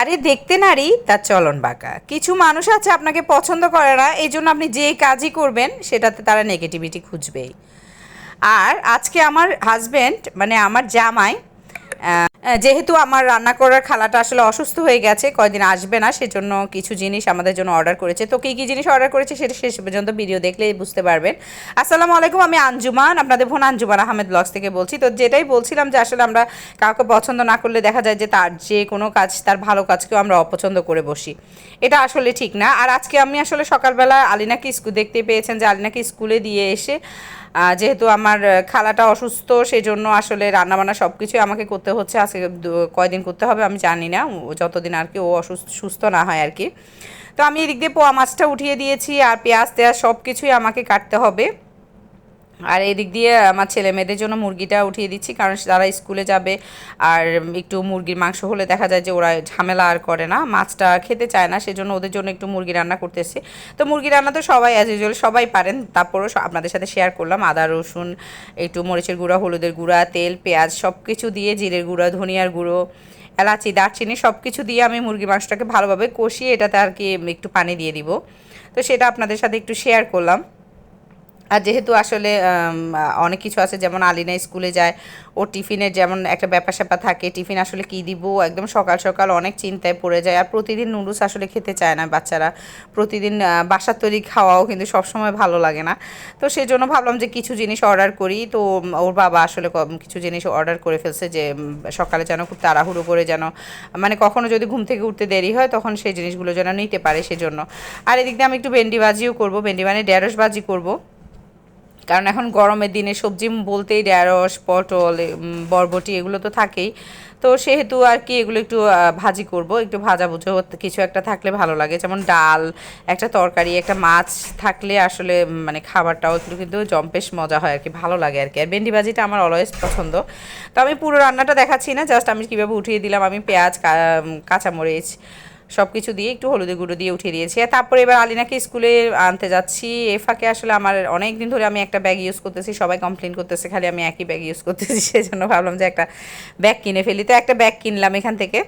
আরে দেখতে নারী, তার চলন বাঁকা। কিছু মানুষ আছে আপনাকে পছন্দ করে না এই জন্য আপনি যে কাজই করবেন, সেটাতে তারা নেগেটিভিটি খুঁজবেই। আর আজকে আমার হাজব্যান্ড মানে আমার জামাই যেহেতু আমার রান্না করার খালাটা আসলে অসুস্থ হয়ে গেছে, কয়দিন আসবে না, সেজন্য কিছু জিনিস আমাদের জন্য অর্ডার করেছে। তো কী কী জিনিস অর্ডার করেছে সেটা শেষ পর্যন্ত ভিডিও দেখলেই বুঝতে পারবেন। আসসালামু আলাইকুম, আমি আঞ্জুমান, আপনাদের বোন আঞ্জুমান আহমেদ ব্লগস থেকে বলছি। তো যেটাই বলছিলাম যে আসলে আমরা কাউকে পছন্দ না করলে দেখা যায় যে তার যে কোনো কাজ, তার ভালো কাজকেও আমরা অপছন্দ করে বসি। এটা আসলে ঠিক না। আর আজকে আমি আসলে সকালবেলা আলিনাকে স্কুল দেখতে পেয়েছেন যে আলিনাকে স্কুলে দিয়ে এসে যেহেতু আমার খালাটা অসুস্থ সেই জন্য আসলে রান্নাবান্না সব কিছুই আমাকে করতে হচ্ছে। আজকে কয়দিন করতে হবে আমি জানি না। যতদিন আর কি ও অসুস্থ, সুস্থ না হয় আর কি। তো আমি এদিক দিয়ে পোয়া মাছটা উঠিয়ে দিয়েছি আর পেঁয়াজ তেয়াজ সব কিছুই আমাকে কাটতে হবে। আর এদিক দিয়ে আমার ছেলে মেয়েদের জন্য মুরগিটা উঠিয়ে দিচ্ছি, কারণ তারা স্কুলে যাবে। আর একটু মুরগির মাংস হলে দেখা যায় যে ওরা ঝামেলা আর করে না, মাছটা খেতে চায় না, সেজন্য ওদের জন্য একটু মুরগি রান্না করতেছি। তো মুরগি রান্না তো সবাই অ্যাজ ইউজুয়াল সবাই পারেন, তারপরও আপনাদের সাথে শেয়ার করলাম। আদা, রসুন, একটু মরিচের গুঁড়া, হলুদের গুঁড়া, তেল, পেঁয়াজ সব কিছু দিয়ে জিরের গুঁড়া, ধনিয়ার গুঁড়ো, এলাচি, দারচিনি সব কিছু দিয়ে আমি মুরগি মাংসটাকে ভালোভাবে কষিয়ে এটাতে আর কি একটু পানি দিয়ে দিব। তো সেটা আপনাদের সাথে একটু শেয়ার করলাম। আর যেহেতু আসলে অনেক কিছু আছে, যেমন আলিনা স্কুলে যায়, ও টিফিনের যেমন একটা ব্যাপার স্যাপার থাকে, টিফিন আসলে কী দিব, একদম সকাল সকাল অনেক চিন্তায় পড়ে যায়, আর প্রতিদিন নুডলস আসলে খেতে চায় না বাচ্চারা। প্রতিদিন বাসার তৈরি খাওয়াও কিন্তু সবসময় ভালো লাগে না। তো সেই জন্য ভাবলাম যে কিছু জিনিস অর্ডার করি, তো ওর বাবা আসলে কিছু জিনিস অর্ডার করে ফেলছে যে সকালে যেন খুব তাড়াহুড়ো করে যেন মানে কখনো যদি ঘুম থেকে উঠতে দেরি হয়, তখন সেই জিনিসগুলো যেন নিতে পারে সেজন্য। আর এদিক দিয়ে আমি একটু ভেন্ডি ভাজিও করব, ভেন্ডি মানে ঢেঁড়স ভাজি করব। কারণ এখন গরমের দিনে সবজি বলতেই ঢ্যাঁড়স পটল বরবটি এগুলো তো থাকেই। তো সেহেতু আর কি এগুলো একটু ভাজি করব, একটু ভাজা বুঝো কিছু একটা থাকলে ভালো লাগে। যেমন ডাল, একটা তরকারি, একটা মাছ থাকলে আসলে মানে খাবারটাও একটু কিন্তু জম্পেশ মজা হয় আর কি, ভালো লাগে আর কি। আর ভেন্ডি ভাজিটা আমার অলওয়েজ পছন্দ। তো আমি পুরো রান্নাটা দেখাচ্ছি না, জাস্ট আমি কীভাবে উঠিয়ে দিলাম, আমি পেঁয়াজ কাঁচামরিচ সব কিছু দিয়ে একটু হলুদের গুঁড়ো দিয়ে উঠিয়ে দিয়েছি। আর তারপরে এবার আলিনাকে স্কুলে আনতে যাচ্ছি। এ ফাঁকে আসলে আমার অনেক দিন ধরে আমি একটা ব্যাগ ইউজ করতেছি, সবাই কমপ্লেন করতেছে, খালি আমি একই ব্যাগ ইউজ করতেছি। সেই জন্য ভাবলাম যে একটা ব্যাগ কিনে ফেলি। তো একটা ব্যাগ কিনলাম এখান থেকে।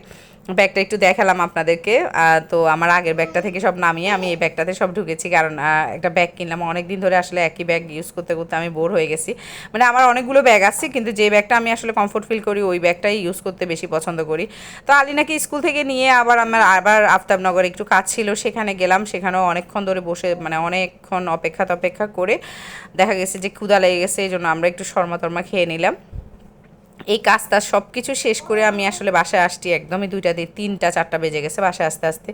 ব্যাগটা একটু দেখালাম আপনাদেরকে। তো আমার আগের ব্যাগটা থেকে সব নামিয়ে আমি এই ব্যাগটাতে সব ঢুকেছি। কারণ একটা ব্যাগ কিনলাম। অনেক দিন ধরে আসলে একই ব্যাগ ইউজ করতে করতে আমি বোর হয়ে গেছি। মানে আমার অনেকগুলো ব্যাগ আছে, কিন্তু যে ব্যাগটা আমি আসলে কমফোর্ট ফিল করি, ওই ব্যাগটাই ইউজ করতে বেশি পছন্দ করি। তো আলিনাকে স্কুল থেকে নিয়ে আবার আমার আবার আফতাবনগর একটু কাজ ছিল, সেখানে গেলাম। সেখানেও অনেকক্ষণ ধরে বসে মানে অনেকক্ষণ অপেক্ষা অপেক্ষা করে দেখা গেছে যে ক্ষুদা লেগে গেছে, এই জন্য আমরা একটু শর্মা তর্মা খেয়ে নিলাম। এই কাজটা সব কিছু শেষ করে আমি আসলে বাসায় আসছি একদমই দুইটা দিয়ে তিনটা চারটা বেজে গেছে বাসায় আস্তে আস্তে।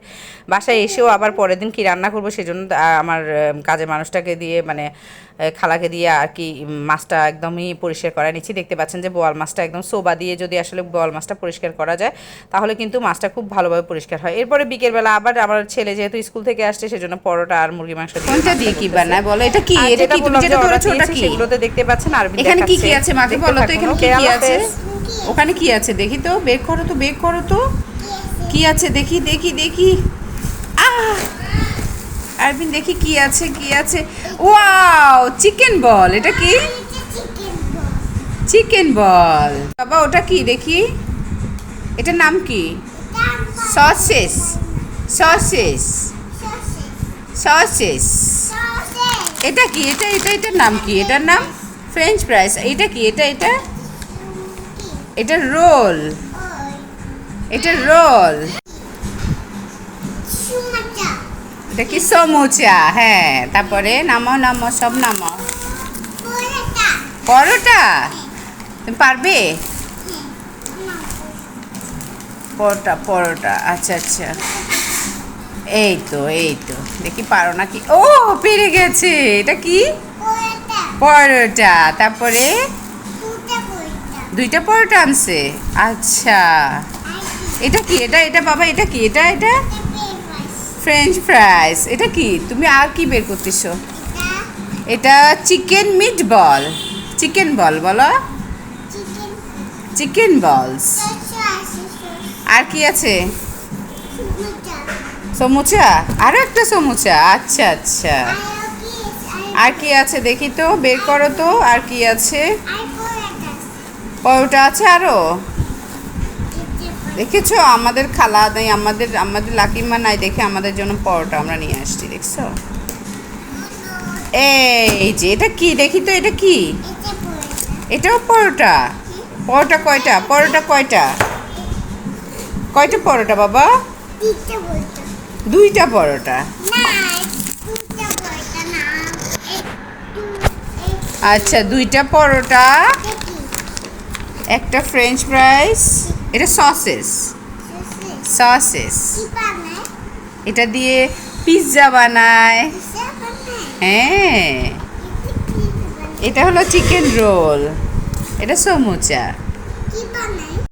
বাসায় এসেও আবার পরের দিন কী রান্না করব সেজন্য আমার কাজের মানুষটাকে দিয়ে মানে খালাকে দিয়ে আর কি মাছটা একদমই পরিষ্কার করা নিচ্ছি। দেখতে পাচ্ছেন যে বোয়াল মাছটা একদম সোবা দিয়ে যদি আসলে বোয়াল মাছটা পরিষ্কার করা যায় তাহলে কিন্তু মাছটা খুব ভালোভাবে পরিষ্কার হয়। এরপরে বিকেলবেলা আবার আমার ছেলে যেহেতু স্কুল থেকে আসছে সেজন্য পরোটা আর মুরগি মাংস দিয়ে কোনটা দিয়ে কি বানায় বলো? এটা কি? এটা কি? তুমি যেটা ধরেছো ওটা কি? সেগুলোতে দেখতে পাচ্ছেন আর এখানে কি কি আছে মাকে বলো তো এখানে কি কি আছে? ওখানে কি আছে? দেখি তো, বের করো তো, বের করো তো। কি আছে? দেখি দেখি দেখি। আরবিন, দেখি কি আছে কি আছে। ওয়াও চিকেন বল এটা কি? চিকেন বল বাবা, ওটা কি? দেখি। এটার নাম কি? সসেস সসেস সসেস এটা কি? এটা এটা, এটার নাম কি? এটার নাম ফ্রেঞ্চ ফ্রাইস এটা কি? এটা এটা? এটা রোল। এটা রোল। এটা কি সমুচা? হ্যাঁ তারপরে নামো নামো সব নামো। পরোটা। তুমি পারবে? পরোটা পরোটা। আচ্ছা আচ্ছা। এই তো এই তো। দেখি পারো নাকি? ও পেরে গেছে। এটা কি? পরোটা। তারপরে? দুইটা পরোটা আনছে। আচ্ছা। এটা কি? এটা এটা বাবা, এটা কি? এটা এটা? ফ্রেঞ্চ ফ্রাইস এটা কি? তুমি আর কি বের করতেছো? এটা chicken meat ball chicken ball বলো। চিকেন বলস আর কি আছে? সমুচা? আরও একটা সমুচা। আচ্ছা আচ্ছা। আর কি আছে? দেখি তো, বের করো তো। আর কি আছে? পরোটা আছে আরও দেখেছ? আমাদের খালা নাই, আমাদের আমাদের লাকিমা নাই দেখে আমাদের জন্য পরোটা আমরা নিয়ে আসছি, দেখছ? এই যে, এটা কি? দেখি তো, এটা কি? এটাও পরোটা? পরোটা কয়টা? পরোটা কয়টা? কয়টা পরোটা বাবা? দুইটা পরোটা। আচ্ছা দুইটা পরোটা। একটা ফ্রেঞ্চ ফ্রাইস এটা সসেস সসেস এটা দিয়ে পিৎজা বানায়। হ্যাঁ। এটা হলো চিকেন রোল এটা সমুচা।